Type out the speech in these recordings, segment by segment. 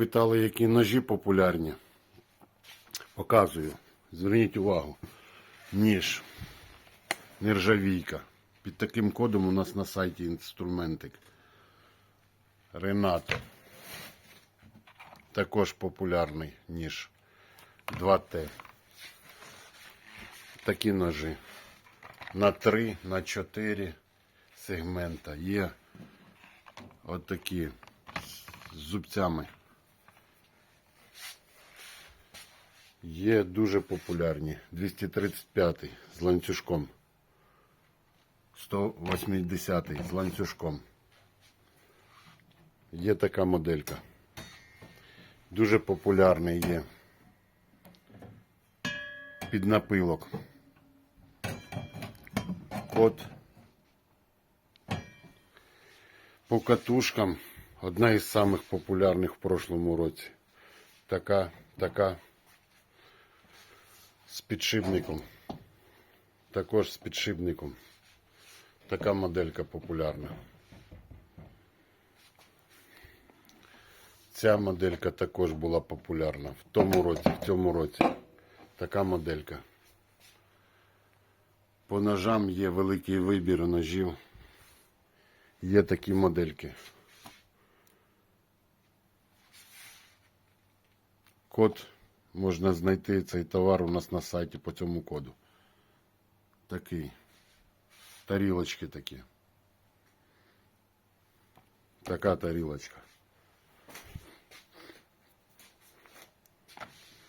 Питали, які ножі популярні. Показую. Зверніть увагу. Ніж. Нержавійка. Під таким кодом у нас на сайті інструментик. Ренат. Також популярний ніж. 2Т. Такі ножі. На 3, на 4 сегмента. Є отакі з зубцями. Є дуже популярні. 235 з ланцюжком. 180 з ланцюжком. Є така моделька. Дуже популярний є. Під напилок. Код. По катушкам одна із самих популярних в прошлому році. Така, така з підшипником. Також з підшипником. Така моделька популярна. Ця моделька також була популярна в тому році, в цьому році. Така моделька. По ножам є великий вибір ножів. Є такі модельки. Код можна знайти цей товар у нас на сайті по цьому коду. Такий. Тарілочки такі. Така тарілочка.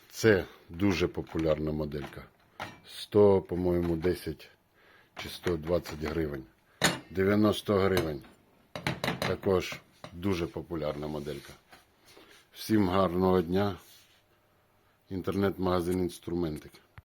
Це дуже популярна моделька. 100, по-моєму, 10 чи 120 гривень. 90 гривень. Також дуже популярна моделька. Всім гарного дня. интернет магазин инструментик.